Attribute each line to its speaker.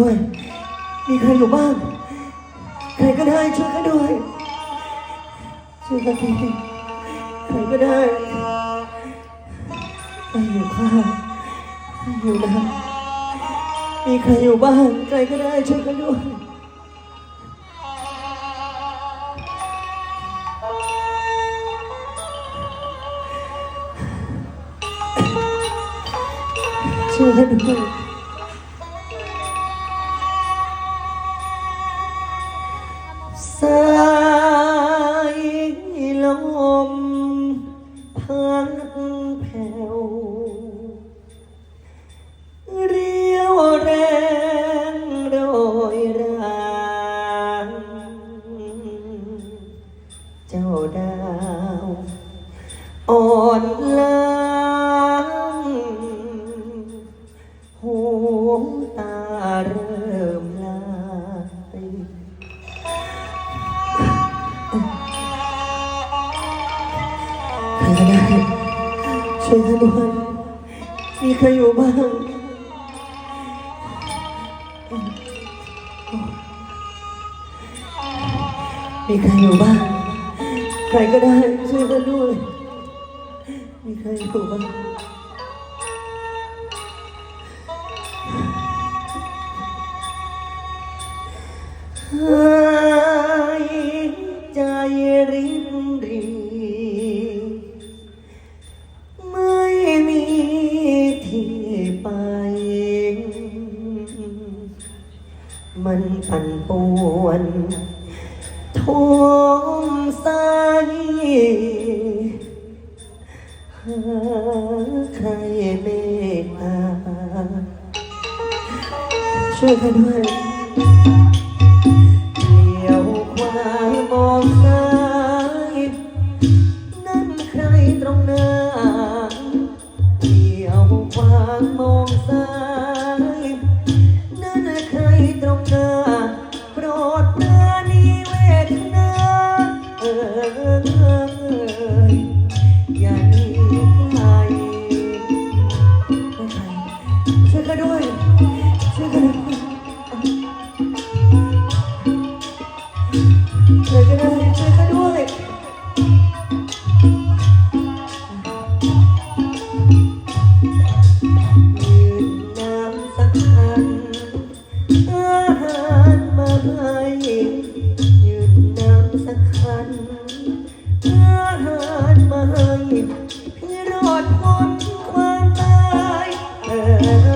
Speaker 1: ด้วย มีใครอยู่บ้าง ใครก็ได้ช่วยกันด้วย ช่วยกันทีใครก็ได้ไปอยู่ข้าวไปอยู่น้ำมีใครอยู่บ้าง ใครก็ได้ช่วยกันด้วยช่วยกันด้วย ล้าหูตาเริ่มลายใครก็ได้ช่วยกันด้วยมีใครอยู่บ้าง มีใครอยู่บ้าง ใครก็ได้ช่วยกันด้วย มีใครอยู่บ้างหายใจรินรีไม่มีที่ไป มันปั่นป่วนท้องใส ช่วยกันด้วยเลี้ยวขวามองซ้ายนั่นใครตรงหน้าเลี้ยวขวามองซ้ายนั่นใครตรงหน้าโปรดปราณีเวทนาเออเอออย่า
Speaker 2: หนี เ